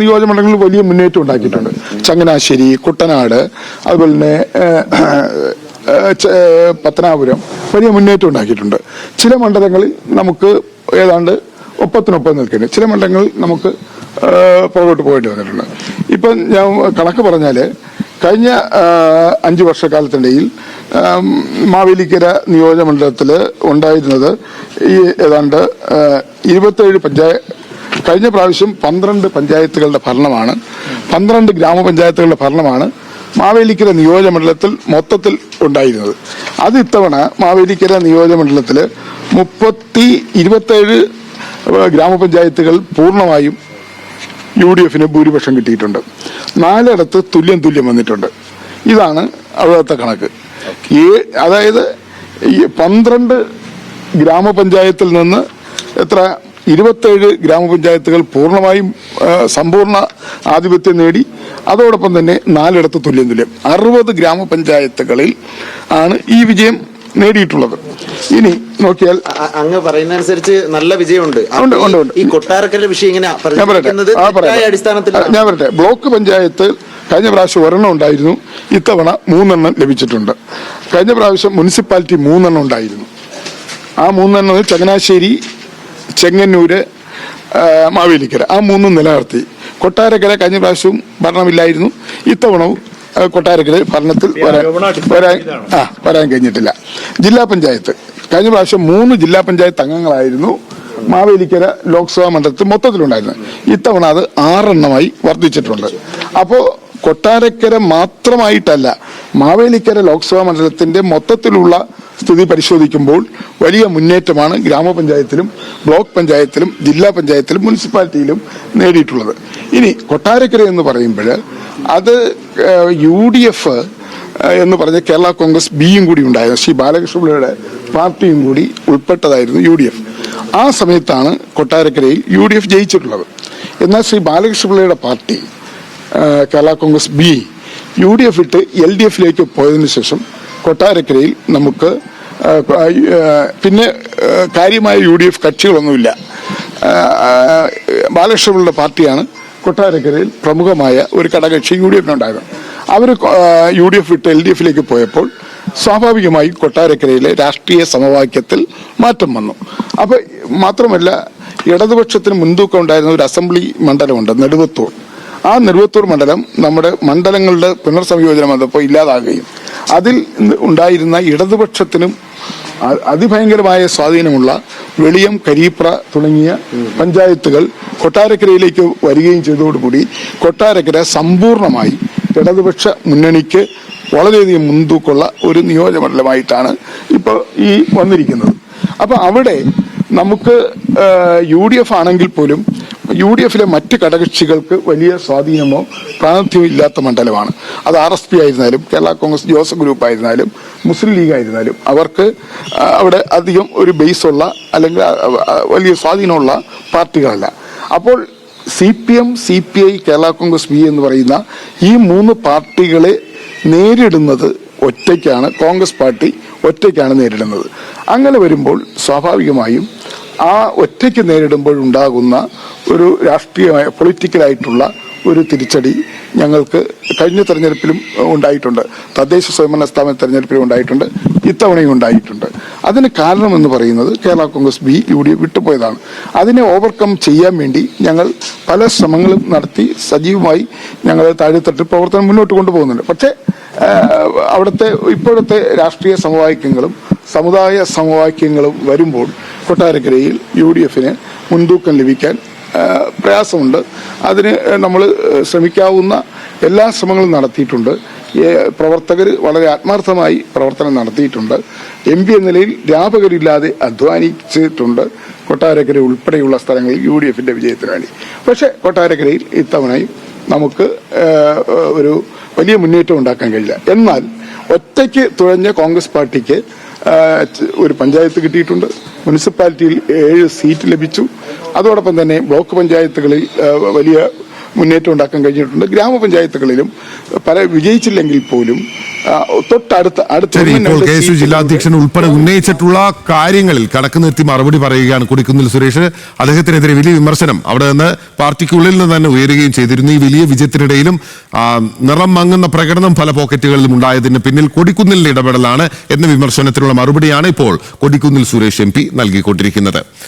നിയോജകമണ്ഡലങ്ങളിൽ വലിയ മുന്നേറ്റം ഉണ്ടാക്കിയിട്ടുണ്ട്. ചങ്ങനാശ്ശേരി കുട്ടനാട് അതുപോലെ തന്നെ പത്തനാപുരം വലിയ മുന്നേറ്റം ഉണ്ടാക്കിയിട്ടുണ്ട്. ചില മണ്ഡലങ്ങളിൽ നമുക്ക് ഏതാണ്ട് ഒപ്പത്തിനൊപ്പം നിൽക്കുന്നു ചില മണ്ഡലങ്ങളിൽ നമുക്ക് പുറകോട്ട് പോയിട്ട് വന്നിട്ടുണ്ട്. ഇപ്പം ഞാൻ കണക്ക് പറഞ്ഞാൽ കഴിഞ്ഞ അഞ്ച് വർഷക്കാലത്തിനിടയിൽ മാവേലിക്കര നിയോജകമണ്ഡലത്തിൽ ഉണ്ടായിരുന്നത് ഈ ഏതാണ്ട് ഇരുപത്തേഴ് പഞ്ചായത്ത് കഴിഞ്ഞ പ്രാവശ്യം പന്ത്രണ്ട് പഞ്ചായത്തുകളുടെ ഭരണമാണ്. പന്ത്രണ്ട് ഗ്രാമപഞ്ചായത്തുകളുടെ ഭരണമാണ് മാവേലിക്കര നിയോജകമണ്ഡലത്തിൽ മൊത്തത്തിൽ ഉണ്ടായിരുന്നത്. അത് ഇത്തവണ മാവേലിക്കര നിയോജകമണ്ഡലത്തിൽ മുപ്പത്തി ഇരുപത്തേഴ് ഗ്രാമപഞ്ചായത്തുകൾ പൂർണമായും യു ഡി എഫിന് ഭൂരിപക്ഷം കിട്ടിയിട്ടുണ്ട്. നാലിടത്ത് തുല്യം തുല്യം വന്നിട്ടുണ്ട്. ഇതാണ് അവിടുത്തെ കണക്ക്. ഈ അതായത് പന്ത്രണ്ട് ഗ്രാമപഞ്ചായത്തിൽ നിന്ന് എത്ര ഇരുപത്തേഴ് ഗ്രാമപഞ്ചായത്തുകൾ പൂർണമായും സമ്പൂർണ ആധിപത്യം നേടി. അതോടൊപ്പം തന്നെ നാലിടത്ത് തുല്യം തുല്യം അറുപത് ഗ്രാമപഞ്ചായത്തുകളിൽ ആണ് ഈ വിജയം നേടിയിട്ടുള്ളത്. ഇനി നോക്കിയാൽ അങ്ങ് പറയുന്നതനുസരിച്ച് നല്ല വിജയമുണ്ട്. ഈ- കൊട്ടാരക്കര വിഷയം ഇങ്ങനെ ഞാൻ പറയട്ടെ. ബ്ലോക്ക് പഞ്ചായത്ത് കഴിഞ്ഞ പ്രാവശ്യം ഒരെണ്ണം ഉണ്ടായിരുന്നു. ഇത്തവണ മൂന്നെണ്ണം ലഭിച്ചിട്ടുണ്ട്. കഴിഞ്ഞ പ്രാവശ്യം മുനിസിപ്പാലിറ്റി മൂന്നെണ്ണം ഉണ്ടായിരുന്നു. ആ മൂന്നെണ്ണം ചങ്ങനാശ്ശേരി ചെങ്ങന്നൂര് മാവേലിക്കര. ആ മൂന്നും നിലനിർത്തി. കൊട്ടാരക്കര കഴിഞ്ഞ പ്രാവശ്യവും ഭരണമില്ലായിരുന്നു. ഇത്തവണവും കൊട്ടാരക്കര ഭരണത്തിൽ വരാൻ വരാൻ ആ വരാൻ കഴിഞ്ഞിട്ടില്ല. ജില്ലാ പഞ്ചായത്ത്. കഴിഞ്ഞ പ്രാവശ്യം മൂന്ന് ജില്ലാ പഞ്ചായത്ത് അംഗങ്ങളായിരുന്നു മാവേലിക്കര ലോക്സഭാ മണ്ഡലത്തിൽ മൊത്തത്തിലുണ്ടായിരുന്നത്. ഇത്തവണ അത് ആറെണ്ണമായി വർദ്ധിച്ചിട്ടുണ്ട്. അപ്പോൾ കൊട്ടാരക്കര മാത്രമായിട്ടല്ല മാവേലിക്കര ലോക്സഭാ മണ്ഡലത്തിന്റെ മൊത്തത്തിലുള്ള സ്ഥിതി പരിശോധിക്കുമ്പോൾ വലിയ മുന്നേറ്റമാണ് ഗ്രാമപഞ്ചായത്തിലും ബ്ലോക്ക് പഞ്ചായത്തിലും ജില്ലാ പഞ്ചായത്തിലും മുനിസിപ്പാലിറ്റിയിലും നേടിയിട്ടുള്ളത്. ഇനി കൊട്ടാരക്കര എന്ന് പറയുമ്പോൾ അത് യു ഡി എഫ് എന്ന് പറഞ്ഞ കേരള കോൺഗ്രസ് ബിയും കൂടി ഉണ്ടായിരുന്നു. ശ്രീ ബാലകൃഷ്ണപിള്ളയുടെ പാർട്ടിയും കൂടി ഉൾപ്പെട്ടതായിരുന്നു യു ഡി എഫ് ആ സമയത്താണ് കൊട്ടാരക്കരയിൽ യു ഡി എഫ് ജയിച്ചിട്ടുള്ളത്. എന്നാൽ Shri ബാലകൃഷ്ണപിള്ളയുടെ party Kerala Congress B U D F ഇട്ട് എൽ ഡി എഫിലേക്ക് പോയതിനു ശേഷം കൊട്ടാരക്കരയിൽ നമുക്ക് പിന്നെ കാര്യമായ യു ഡി എഫ് കക്ഷികളൊന്നുമില്ല. ആ, പാർട്ടിയാണ് കൊട്ടാരക്കരയിൽ പ്രമുഖമായ ഒരു ഘടകക്ഷി യു ഡി എഫിനുണ്ടായിരുന്നു അവർ യു ഡി എഫ് വിട്ട് എൽ ഡി എഫിലേക്ക് പോയപ്പോൾ സ്വാഭാവികമായി കൊട്ടാരക്കരയിലെ രാഷ്ട്രീയ സമവാക്യത്തിൽ മാറ്റം വന്നു. അപ്പോൾ മാത്രമല്ല ഇടതുപക്ഷത്തിന് മുൻതൂക്കം ഉണ്ടായിരുന്ന ഒരു അസംബ്ലി മണ്ഡലമുണ്ട് നെടുവത്തൂർ. ആ നെടുവത്തൂർ മണ്ഡലം നമ്മുടെ മണ്ഡലങ്ങളുടെ പുനർസംയോജനം വന്നപ്പോൾ ഇല്ലാതാകുകയും അതിൽ ഉണ്ടായിരുന്ന ഇടതുപക്ഷത്തിനും അതിഭയങ്കരമായ സ്വാധീനമുള്ള വെളിയം കരീപ്ര തുടങ്ങിയ പഞ്ചായത്തുകൾ കൊട്ടാരക്കരയിലേക്ക് വരികയും ചെയ്തതോടുകൂടി കൊട്ടാരക്കര സമ്പൂർണമായി ഇടതുപക്ഷ മുന്നണിക്ക് വളരെയധികം മുൻതൂക്കമുള്ള ഒരു നിയോജകമണ്ഡലമായിട്ടാണ് ഇപ്പോൾ ഈ വന്നിരിക്കുന്നത്. അപ്പോൾ അവിടെ നമുക്ക് യു ഡി എഫ് ആണെങ്കിൽ പോലും യു ഡി എഫിലെ മറ്റ് ഘടകകക്ഷികൾക്ക് വലിയ സ്വാധീനമോ പ്രാതിനിധ്യമോ ഇല്ലാത്ത മണ്ഡലമാണ്. അത് ആർ എസ് പി ആയിരുന്നാലും കേരള കോൺഗ്രസ് ജോസഫ് ഗ്രൂപ്പ് ആയിരുന്നാലും മുസ്ലിം ലീഗ് ആയിരുന്നാലും അവർക്ക് അവിടെ അധികം ഒരു ബേസ് ഉള്ള അല്ലെങ്കിൽ വലിയ സ്വാധീനമുള്ള പാർട്ടികളല്ല. അപ്പോൾ C P M C P I Kerala Congress B എന്ന് പറയുന്ന ഈ മൂന്ന് പാർട്ടികളെ നേരിടുന്നത് ഒറ്റയ്ക്കാണ് കോൺഗ്രസ് പാർട്ടി ഒറ്റയ്ക്കാണ് നേരിടുന്നത്. അങ്ങനെ വരുമ്പോൾ സ്വാഭാവികമായും ആ ഒറ്റയ്ക്ക് നേരിടുമ്പോൾ ഉണ്ടാകുന്ന ഒരു രാഷ്ട്രീയമായ പൊളിറ്റിക്കലായിട്ടുള്ള ഒരു തിരിച്ചടി ഞങ്ങൾക്ക് കഴിഞ്ഞ തെരഞ്ഞെടുപ്പിലും ഉണ്ടായിട്ടുണ്ട്. തദ്ദേശ സ്വയംഭരണ സ്ഥാപന തെരഞ്ഞെടുപ്പിലും ഉണ്ടായിട്ടുണ്ട്. ഇത്തവണയും ഉണ്ടായിട്ടുണ്ട്. അതിന് കാരണമെന്ന് പറയുന്നത് Kerala Congress B U D F വിട്ടുപോയതാണ്. അതിനെ ഓവർകം ചെയ്യാൻ വേണ്ടി ഞങ്ങൾ പല ശ്രമങ്ങളും നടത്തി സജീവമായി ഞങ്ങൾ താഴെത്തട്ട് പ്രവർത്തനം മുന്നോട്ട് കൊണ്ടുപോകുന്നുണ്ട്. പക്ഷേ അവിടുത്തെ ഇപ്പോഴത്തെ രാഷ്ട്രീയ സമവാക്യങ്ങളും സമുദായ സമവാക്യങ്ങളും വരുമ്പോൾ കൊട്ടാരക്കരയിൽ യു ഡി എഫിന് മുൻതൂക്കം ലഭിക്കാൻ പ്രയാസമുണ്ട്. അതിന് നമ്മൾ ശ്രമിക്കാവുന്ന എല്ലാ ശ്രമങ്ങളും നടത്തിയിട്ടുണ്ട്. പ്രവർത്തകർ വളരെ ആത്മാർത്ഥമായി പ്രവർത്തനം നടത്തിയിട്ടുണ്ട്. എം പി എന്ന നിലയിൽ രാപകരില്ലാതെ അധ്വാനിച്ചിട്ടുണ്ട് കൊട്ടാരക്കര ഉൾപ്പെടെയുള്ള സ്ഥലങ്ങളിൽ യു ഡി എഫിന്റെ വിജയത്തിന് വേണ്ടി. പക്ഷേ കൊട്ടാരക്കരയിൽ ഇത്തവണയും നമുക്ക് ഒരു വലിയ മുന്നേറ്റം ഉണ്ടാക്കാൻ കഴിയില്ല. എന്നാൽ ഒറ്റയ്ക്ക് തുഴഞ്ഞ കോൺഗ്രസ് പാർട്ടിക്ക് ഒരു പഞ്ചായത്ത് കിട്ടിയിട്ടുണ്ട്. മുനിസിപ്പാലിറ്റിയിൽ ഏഴ് സീറ്റ് ലഭിച്ചു. അതോടൊപ്പം തന്നെ ബ്ലോക്ക് പഞ്ചായത്തുകളിൽ വലിയ മുന്നേറ്റം ഉണ്ടാക്കാൻ കഴിഞ്ഞിട്ടുണ്ട്. ഗ്രാമപഞ്ചായത്തുകളിലും പല വിജയിച്ചില്ലെങ്കിൽ പോലും തൊട്ടടുത്ത അടുത്ത ജില്ലാധ്യക്ഷൻ ഉൾപ്പെടെ ഉന്നയിച്ചിട്ടുള്ള കാര്യങ്ങളിൽ കണക്ക് നിർത്തി മറുപടി പറയുകയാണ് കൊടിക്കുന്നിൽ സുരേഷ്. അദ്ദേഹത്തിനെതിരെ വലിയ വിമർശനം അവിടെ നിന്ന് പാർട്ടിക്കുള്ളിൽ നിന്ന് തന്നെ ഉയരുകയും ചെയ്തിരുന്നു. ഈ വലിയ വിജയത്തിനിടയിലും നിറം മങ്ങുന്ന പ്രകടനം പല പോക്കറ്റുകളിലും ഉണ്ടായതിന് പിന്നിൽ കൊടിക്കുന്നിലിന്റെ ഇടപെടലാണ് എന്ന വിമർശനത്തിനുള്ള മറുപടിയാണ് ഇപ്പോൾ കൊടിക്കുന്നിൽ സുരേഷ് എം നൽകിക്കൊണ്ടിരിക്കുന്നത്.